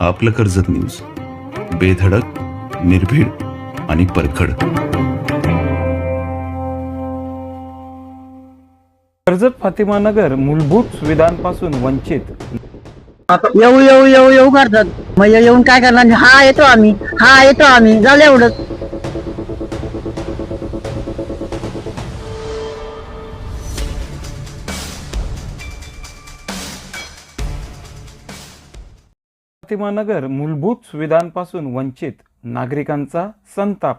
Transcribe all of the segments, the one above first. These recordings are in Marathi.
आपलं कर्जत न्यूज. बेधडक निर्भीड आणि परखड. कर्जत फातिमा नगर मूलभूत सुविधांपासून वंचित. येऊ येऊ येऊ येऊ करतात मग येऊन काय करणार? हा येतो आम्ही. हा येतो आम्ही. झालं एवढंच फातिमानगर मूलभूत सुविधांपासून वंचित नागरिकांचा संताप.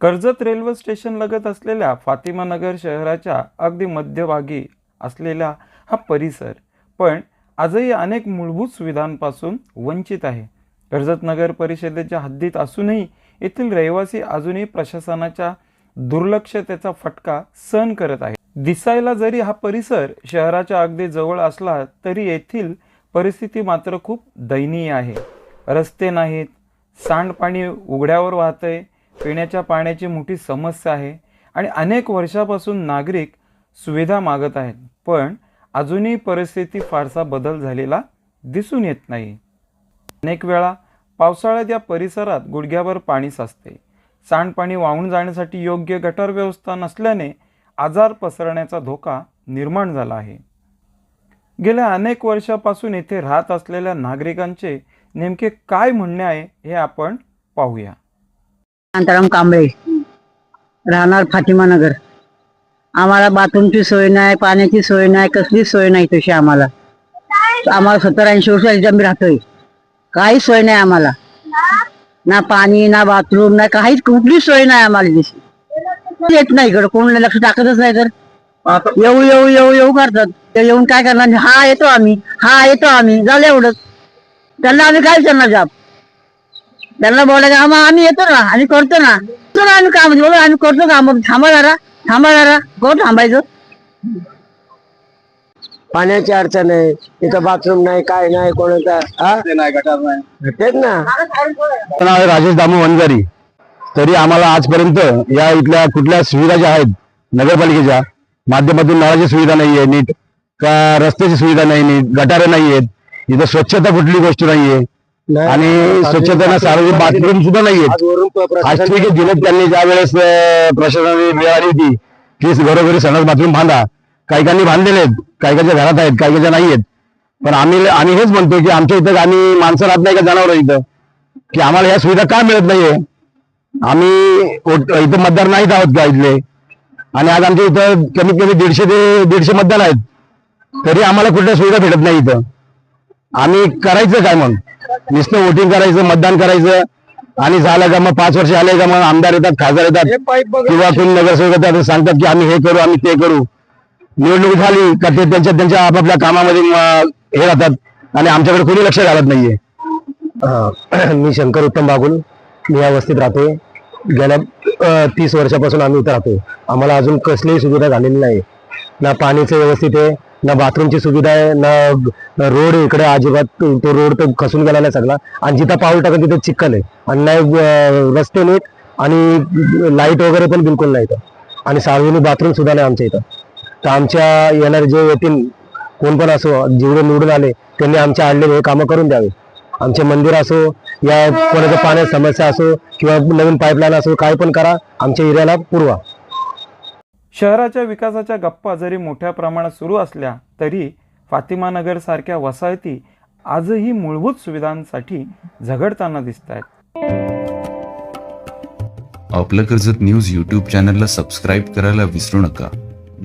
कर्जत रेल्वे स्टेशन लगत असलेल्या फातिमा नगर शहराच्या अगदी मध्यभागी असलेला हा परिसर पण आजही अनेक मूलभूत सुविधांपासून वंचित आहे. कर्जत नगर परिषदेच्या हद्दीत असूनही येथील रहिवासी अजूनही प्रशासनाच्या दुर्लक्षतेचा फटका सहन करत आहे दिसायला जरी हा परिसर शहराच्या अगदी जवळ असला तरी येथील परिस्थिती मात्र खूप दयनीय आहे. रस्ते नाहीत सांडपाणी उघड्यावर वाहतंय पिण्याच्या पाण्याची मोठी समस्या आहे आणि अनेक वर्षापासून नागरिक सुविधा मागत आहेत. पण अजूनही परिस्थिती फारसा बदल झालेला दिसून येत नाही. अनेक वेळा पावसाळ्यात या परिसरात गुडघ्यावर पाणी साचते. सांडपाणी वाहून जाण्यासाठी योग्य गटर व्यवस्था नसल्याने आजार पसरण्याचा धोका निर्माण झाला आहे. गेल्या अनेक वर्षापासून येथे राहत असलेल्या नागरिकांचे नेमके काय म्हणणे आहे हे आपण पाहूया. शांताराम कांबळे राहणार फातिमा नगर. आम्हाला बाथरूमची सोय नाही पाण्याची सोय नाही कसलीच सोय नाही तशी आम्हाला. आम्हाला सत्तर ऐंशी वर्ष आम्ही राहतोय. काही सोय नाही आम्हाला. ना पाणी ना बाथरूम ना काहीच कुठलीच सोय नाही आम्हाला तशी येत नाही इकडं कोण लक्ष टाकतच नाही तर. येऊ येऊ येऊ येऊ करतात. ते येऊन काय करणार? हा येतो आम्ही. हा येतो आम्ही. झालं एवढंच. त्यांना आम्ही काय करणार जॉब? त्यांना बोलायचं आम्हा आम्ही येतो ना. आम्ही करतो ना. करतो ना आम्ही काम बोलू आम्ही करतो काम थांबा जरा. थांबा जरा. कोण थांबायचं? पाण्याची अडचण आहे. इथं बाथरूम नाही काय नाही कोणाचा? हा? तेच ना. माझं नाव आहे राजेश दामू वनजारी. तरी आम्हाला आजपर्यंत या इथल्या कुठल्या सुविधा ज्या आहेत नगरपालिकेच्या माध्यमातून नळाची सुविधा नाहीये नीट. का रस्त्याची सुविधा नाही नीट गटारे नाही आहेत इथं स्वच्छता कुठली गोष्ट नाहीये. नाही. आणि स्वच्छतेनं सार्वजनिक बाथरूम सुद्धा आहे दिलेत त्यांनी ज्या वेळेस प्रशासनाने वेळ आली होती की घरोघरी संडास बाथरूम बांधा. काही काहींनी बांधलेले आहेत काही काहीच्या घरात आहेत काही काहीच्या नाही आहेत. पण आम्ही आम्ही हेच म्हणतो की आमच्या इथं आम्ही माणसं राहत नाही का जनावर इथं? की आम्हाला ह्या सुविधा का मिळत नाहीये? आम्ही इथं मतदार नाहीत आहोत का इथले? आणि आज आमच्या इथं कमीत कमी दीडशे ते दीडशे मतदान आहेत. तरी आम्हाला कुठल्या सुविधा भेटत नाही इथं. आम्ही करायचं काय मग नुसतं वोटिंग करायचं मतदान करायचं. आणि झालं का मग पाच वर्ष आले का मग आमदार येतात खासदार हे येतात किंवा कोणी नगरसेवक येतात सांगतात की आम्ही हे करू आम्ही ते करू. निवडणूक झाली का ते त्यांच्या त्यांच्या आपापल्या कामामध्ये हे राहतात. आणि आमच्याकडे कोणी लक्ष घालत नाहीये. मी शंकर उत्तम बागुल. मी या वस्तीत राहतोय. गेल्या तीस वर्षापासून आम्ही इथं राहतोय. आम्हाला अजून कसलीही सुविधा झालेली नाही. ना पाणीचं व्यवस्थित आहे ना बाथरूमची सुविधा आहे ना रोड इकडे अजिबात तो रोड तर खसून गेला नाही सगळा. आणि जिथं पाऊल टाकत तिथे चिखल आहे. आणि नाही रस्ते नीट आणि लाइट वगैरे पण बिलकुल नाही इथं आणि सार्वजनिक बाथरूम सुद्धा नाही आमच्या इथं. तर आमच्या येणारे जे येतील कोण पण असो जेवढे निवडून आले त्यांनी आमच्या आणलेले हे कामं करून द्यावे. आमचे मंदिर असो या कोणाच्या पाण्याची समस्या असो किंवा नवीन पाईपलाईन असो काय पण करा आमच्या एरियाला पुरवा. शहराच्या विकासाच्या गप्पा जरी मोठ्या प्रमाणात सुरू असल्या तरी फातिमानगरसारख्या वसाहती आजही मूलभूत सुविधांसाठी झगडताना दिसत आहेत आपलं कर्जत न्यूज यूट्यूब चॅनलला सबस्क्राईब करायला विसरू नका.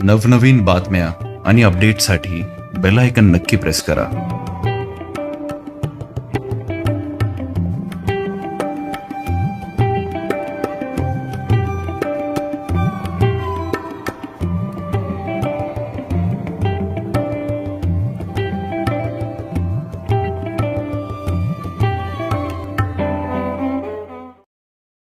नवनवीन बातम्या आणि अपडेटसाठी बेल आयकन नक्की प्रेस करा.